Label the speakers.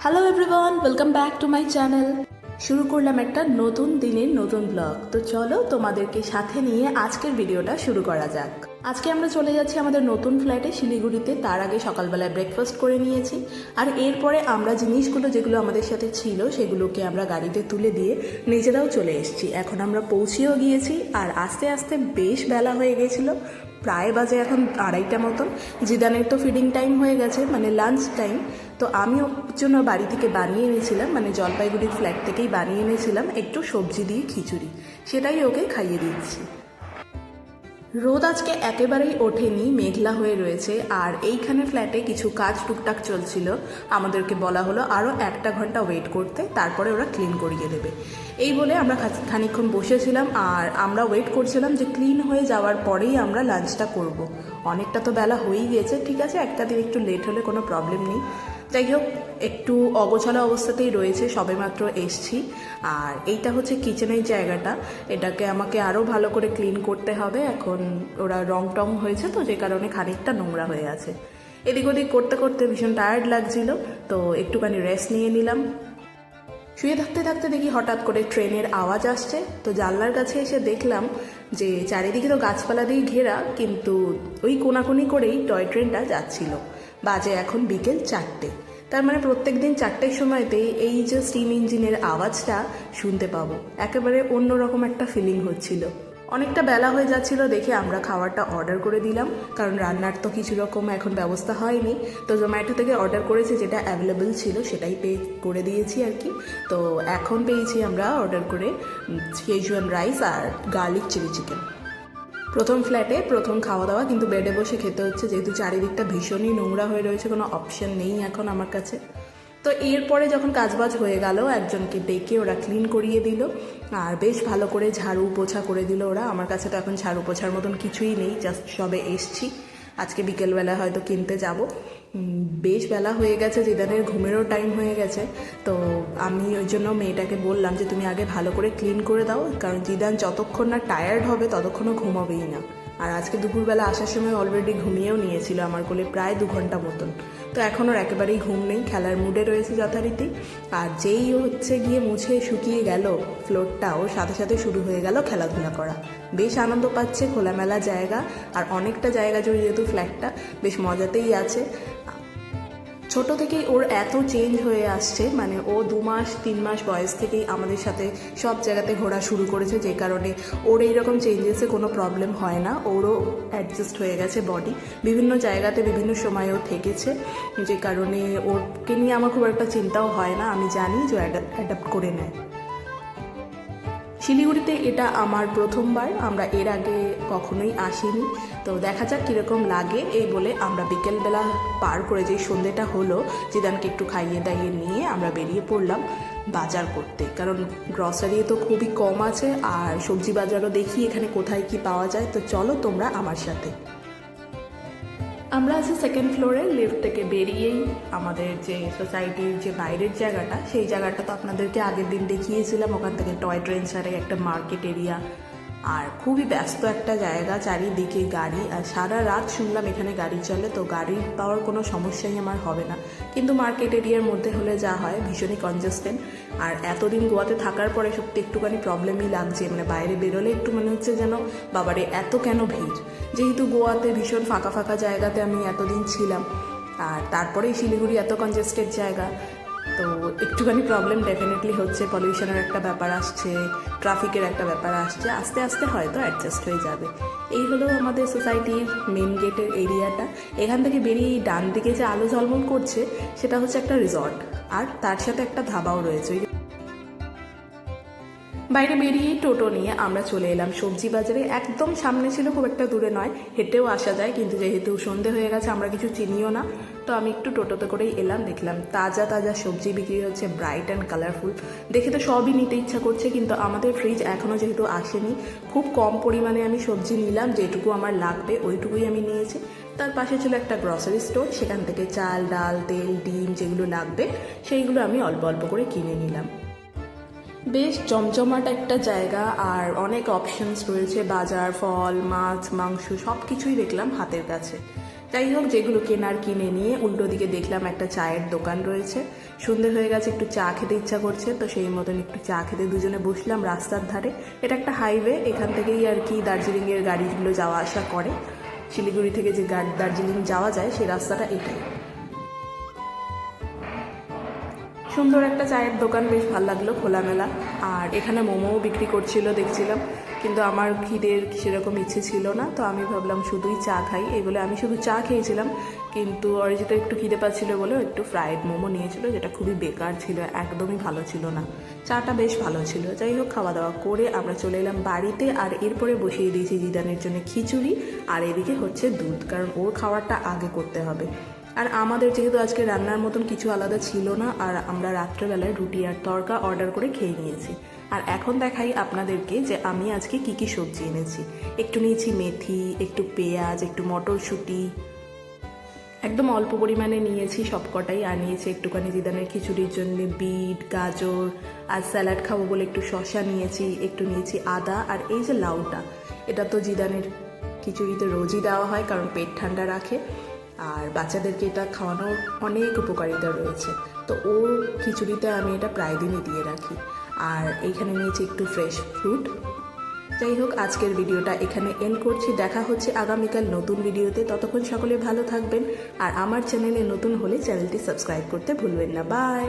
Speaker 1: Hello everyone welcome back to my channel শুরু করলাম একটা নতুন দিনের নতুন ব্লগ তো চলো তোমাদেরকে সাথে নিয়ে আজকের ভিডিওটা শুরু করা যাক। আজকে আমরা চলে যাচ্ছি আমাদের নতুন ফ্ল্যাটে শিলিগুড়িতে। তার আগে সকালবেলায় ব্রেকফাস্ট করে নিয়েছি। আর এরপরে আমরা জিনিসগুলো যেগুলো আমাদের সাথে ছিল, সেগুলোকে আমরা গাড়িতে তুলে দিয়ে নিজেরাও চলে এসেছি। এখন আমরা পৌঁছেও গিয়েছি, আর আস্তে আস্তে বেশ বেলা হয়ে গেছিল। প্রায় বাজে এখন আড়াইটা মতন। জিদানের তো ফিডিং টাইম হয়ে গেছে মানে লাঞ্চ টাইম তো আমি ওর জন্য বাড়ি থেকে বানিয়ে এনেছিলাম মানে জলপাইগুড়ির ফ্ল্যাট থেকেই বানিয়ে এনেছিলাম, একটু সবজি দিয়ে খিচুড়ি। সেটাই ওকে খাইয়ে দিচ্ছি রোদ আজকে একেবারেই ওঠেনি, মেঘলা হয়ে রয়েছে, আর এইখানে ফ্ল্যাটে কিছু কাজ টুকটাক চলছিল। আমাদেরকে বলা হলো আরও একটা ঘণ্টা ওয়েট করতে, তারপরে ওরা ক্লিন করিয়ে দেবে। এই বলে আমরা খানিকক্ষণ বসেছিলাম, আর আমরা ওয়েট করছিলাম যে ক্লিন হয়ে যাওয়ার পরেই আমরা লাঞ্চটা করব। অনেকটা তো বেলা হয়েই গিয়েছে ঠিক আছে, একটা দিন একটু লেট হলে কোনো প্রবলেম নেই। যাই হোক, একটু অগোছালো অবস্থাতেই রয়েছে, সবেমাত্র এসছি। আর এইটা হচ্ছে কিচেনের জায়গাটা। এটাকে আমাকে আরও ভালো করে ক্লিন করতে হবে। এখন ওরা রং টং হয়েছে তো, যে কারণে খানিকটা নোংরা হয়ে আছে। এদিক ওদিক করতে করতে ভীষণ টায়ার্ড লাগছিল, তো একটুখানি রেস্ট নিয়ে নিলাম। শুয়ে থাকতে থাকতে দেখি হঠাৎ করে ট্রেনের আওয়াজ আসছে। তো জানলার কাছে এসে দেখলাম যে চারিদিকে তো গাছপালা দিয়ে ঘেরা, কিন্তু ওই কোনাকুনি করেই টয় ট্রেনটা যাচ্ছিল। বাজে এখন বিকেল চারটে। তার মানে প্রত্যেক দিন চারটের সময়তেই এই যে স্টিম ইঞ্জিনের আওয়াজটা শুনতে পাবো। একেবারে অন্যরকম একটা ফিলিং হচ্ছিল। অনেকটা বেলা হয়ে যাচ্ছিল দেখে আমরা খাবারটা অর্ডার করে দিলাম, কারণ রান্নার তো কিছু রকম এখন ব্যবস্থা হয়নি। তো জোম্যাটো থেকে অর্ডার করেছি যেটা অ্যাভেলেবেল ছিল, সেটাই পে করে দিয়েছি আর কি। তো এখন পেয়েছি আমরা অর্ডার করে শেজুয়ান রাইস আর গার্লিক চিলি চিকেন প্রথম ফ্ল্যাটে প্রথম খাওয়া দাওয়া কিন্তু বেডে বসে খেতে হচ্ছে, যেহেতু চারিদিকটা ভীষণই নোংরা হয়ে রয়েছে, কোনো অপশান নেই এখন আমার কাছে। তো এরপরে যখন কাজবাজ হয়ে গেল, একজনকে ডেকে ওরা ক্লিন করিয়ে দিল, আর বেশ ভালো করে ঝাড়ু পোছা করে দিল ওরা। আমার কাছে তো এখন ঝাড়ু পোছার মতন কিছুই নেই জাস্ট সবে এসছি। আজকে বিকেলবেলা হয়তো কিনতে যাব। বেশ বেলা হয়ে গেছে, জিদানের ঘুমেরও টাইম হয়ে গেছে। তো আমি ওই জন্য মেয়েটাকে বললাম যে, তুমি আগে ভালো করে ক্লিন করে দাও, কারণ জিদান যতক্ষণ না টায়ার্ড হবে, ততক্ষণও ঘুমাবেই না। আর আজকে দুপুরবেলা আসার সময় অলরেডি ঘুমিয়েও নিয়েছিল আমার কোলে প্রায় দু ঘণ্টা মতন। তো এখন ওর একেবারেই ঘুম নেই, খেলার মুডে রয়েছে যথারীতি। আর যেই হচ্ছে গিয়ে মুছে শুকিয়ে গেল ফ্লোরটা ওর সাথে সাথে শুরু হয়ে গেল খেলাধুলা করা। বেশ আনন্দ পাচ্ছে, খোলামেলা জায়গা, আর অনেকটা জায়গা জুড়ে যেহেতু ফ্ল্যাটটা বেশ মজাতেই আছে। ছোট থেকেই ওর এত চেঞ্জ হয়ে আসছে মানে ও দু মাস, তিন মাস বয়স থেকেই আমাদের সাথে সব জায়গাতে ঘোরা শুরু করেছে, যে কারণে ওর এইরকম চেঞ্জেসে কোনো প্রবলেম হয় না। ওরও অ্যাডজাস্ট হয়ে গেছে বডি বিভিন্ন জায়গাতে, বিভিন্ন সময়েও থেকেছে। যে কারণে ওরকে নিয়ে আমার খুব একটা চিন্তাও হয় না। আমি জানি যে অ্যাডাপ্ট করে নেয়। শিলিগুড়িতে এটা আমার প্রথমবার, আমরা এর আগে কখনোই আসিনি। তো দেখা যাক কীরকম লাগে। এই বলে আমরা বিকেলবেলা পার করে যে সন্ধ্যেটা হলো, জিদানকে একটু খাইয়ে দাইয়ে নিয়ে আমরা বেরিয়ে পড়লাম বাজার করতে। কারণ গ্রসারি তো খুবই কম আছে, আর সবজি বাজারও দেখি এখানে কোথায় কি পাওয়া যায়। তো চলো তোমরা আমার সাথে। আমরা আছি সেকেন্ড ফ্লোরে লিফট থেকে বেরিয়েই আমাদের যে সোসাইটির যে বাইরের জায়গাটা, সেই জায়গাটা তো আপনাদেরকে আগের দিন দেখিয়েছিলাম। ওখান থেকে টয় ট্রেন ছাড়ে একটা মার্কেট এরিয়া আর খুবই ব্যস্ত একটা জায়গা চারিদিকে গাড়ি, আর সারা রাত শুনলাম এখানে গাড়ি চলে, তো গাড়ি পাওয়ার কোনো সমস্যাই আমার হবে না। কিন্তু মার্কেট এরিয়ার মধ্যে হলে যা হয়, ভীষণই কনজাস্টেন্ট আর এতদিন গোয়াতে থাকার পরে সত্যি একটুখানি প্রবলেমই লাগছে মানে বাইরে বেরোলে একটু মনে হচ্ছে যেন, বাবারে, এত কেন ভিড়? যেহেতু গোয়াতে ভীষণ ফাঁকা ফাঁকা জায়গাতে আমি এতদিন ছিলাম, আর তারপরেই শিলিগুড়ি এত কনজেস্টেড জায়গা, তো একটুখানি প্রবলেম ডেফিনেটলি হচ্ছে পলিউশনের একটা ব্যাপার আসছে ট্রাফিকের একটা ব্যাপার আসছে, আস্তে আস্তে হয়তো অ্যাডজাস্ট হয়ে যাবে। এই হলো আমাদের সোসাইটির মেন গেটের এরিয়াটা এখান থেকে বেরিয়ে ডান দিকে যে আলো ঝলমল করছে, সেটা হচ্ছে একটা রিসর্ট আর তার সাথে একটা ধাবাও রয়েছে। বাইরে বেরিয়েই টোটো নিয়ে আমরা চলে এলাম। সবজি বাজারে একদম সামনে ছিল, খুব একটা দূরে নয়। হেঁটেও আসা যায়, কিন্তু যেহেতু সন্ধে হয়ে গেছে, আমরা কিছু চিনিও না। তো আমি একটু টোটোতে করেই এলাম, দেখলাম তাজা তাজা সবজি বিক্রি হচ্ছে ব্রাইট অ্যান্ড কালারফুল দেখে তো সবই নিতে ইচ্ছা করছে, কিন্তু আমাদের ফ্রিজ এখনও যেহেতু আসেনি, খুব কম পরিমাণে আমি সবজি নিলাম, যেটুকু আমার লাগবে, ওইটুকুই আমি নিয়েছি। তার পাশে ছিল একটা গ্রসারি স্টোর সেখান থেকে চাল, ডাল, তেল, ডিম যেগুলো লাগবে, সেইগুলো আমি অল্প অল্প করে কিনে নিলাম। বেশ জমজমাট একটা জায়গা আর অনেক অপশনস রয়েছে। বাজার, ফল, মাছ, মাংস সব কিছুই দেখলাম হাতের কাছে। যাই হোক, যেগুলো কেনার কিনে নিয়ে উল্টো দিকে দেখলাম একটা চায়ের দোকান রয়েছে। সন্ধে হয়ে গেছে, একটু চা খেতে ইচ্ছা করছে, তো সেই মতন একটু চা খেতে দুজনে বসলাম রাস্তার ধারে। এটা একটা হাইওয়ে এখান থেকেই আর কি দার্জিলিংয়ের গাড়িগুলো যাওয়া আসা করে। শিলিগুড়ি থেকে যে দার্জিলিং যাওয়া যায়, সেই রাস্তাটা এটাই। সুন্দর একটা চায়ের দোকান, বেশ ভালো লাগল খোলামেলা। আর এখানে মোমোও বিক্রি করছিল, দেখছিলাম। কিন্তু আমার খিদের সেরকম ইচ্ছে ছিল না, তো আমি ভাবলাম শুধুই চা খাই। এই বলে আমি শুধু চা খেয়েছিলাম, কিন্তু অরিজিৎ একটু খিদে পাচ্ছিল বলে একটু ফ্রাইড মোমো নিয়েছিল, যেটা খুবই বেকার ছিল, একদমই ভালো ছিল না। চাটা বেশ ভালো ছিল। যাই হোক, খাওয়া দাওয়া করে আমরা চলে এলাম বাড়িতে, আর এরপরে বসিয়ে দিয়েছি জিদানের জন্য খিচুড়ি, আর এদিকে হচ্ছে দুধ, কারণ ওর খাওয়ারটা আগে করতে হবে। আর আমাদের যেহেতু আজকে রান্নার মতন কিছু আলাদা ছিল না, আর আমরা রাত্রেবেলায় রুটি আর তরকা অর্ডার করে খেয়ে নিয়েছি। আর এখন দেখাই আপনাদেরকে যে আমি আজকে কি কি সবজি এনেছি। একটু নিয়েছি মেথি, একটু পেঁয়াজ, একটু মটরশুঁটি। একদম অল্প পরিমাণে নিয়েছি, সবকটাই আর নিয়েছি একটুখানি জিদানের খিচুড়ির জন্য বিট, গাজর আর স্যালাড খাব বলে একটু শশা নিয়েছি, একটু নিয়েছি আদা আর এই যে লাউটা। এটা তো জিদানের খিচুড়িতে রোজই দেওয়া হয় কারণ পেট ঠান্ডা রাখে। আর বাচ্চাদেরকে এটা খাওয়ানোর অনেক উপকারিতা রয়েছে। তো ও খিচুড়িতে আমি এটা প্রায় দিনই দিয়ে রাখি। আর এইখানে নিয়েছি একটু ফ্রেশ ফ্রুট যাই হোক, আজকের ভিডিওটা এখানে এন্ড করছি। দেখা হচ্ছে আগামীকাল নতুন ভিডিওতে। ততক্ষণ সকলে ভালো থাকবেন। আর আমার চ্যানেলে নতুন হলে চ্যানেলটি সাবস্ক্রাইব করতে ভুলবেন না। বাই